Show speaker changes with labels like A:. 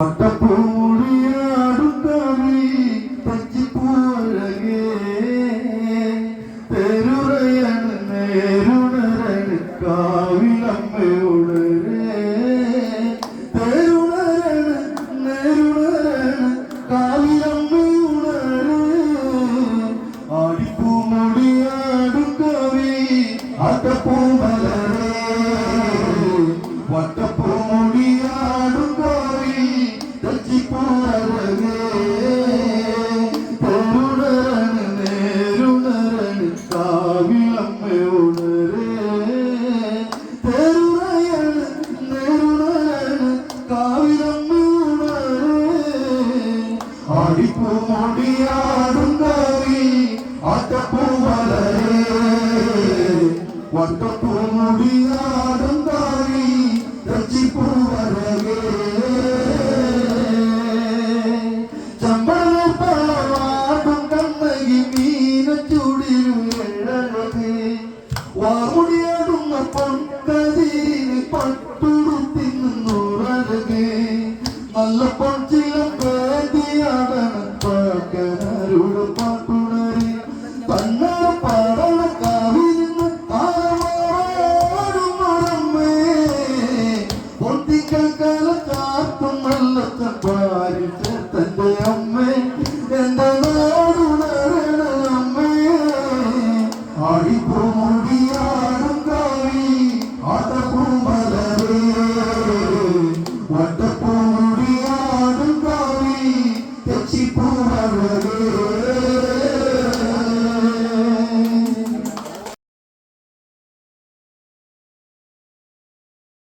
A: പട്ടപ്പൂടിയാടും കവി പച്ചിപ്പൂഴകേ തെരുറയാണ് നേരുണരണ് കാവിലമ്മയുളരേ ആടിപ്പൂമുടിയാടും കവി ആട്ടപ്പൂമലരേ വട്ടപ്പൂമുടിയാടും കവി തെച്ചിപ്പൂവരകേ ചമ്പളപ്പാടും കണ്ണകി മീനച്ചുടിരും എഴകേ വാമുടിയാടുന്ന പൊൻകതിന് പട്ടുടുത്തിന്നുറകേ നല്ല പൊൻചിലം പേതിയാടണം പകനരുടെ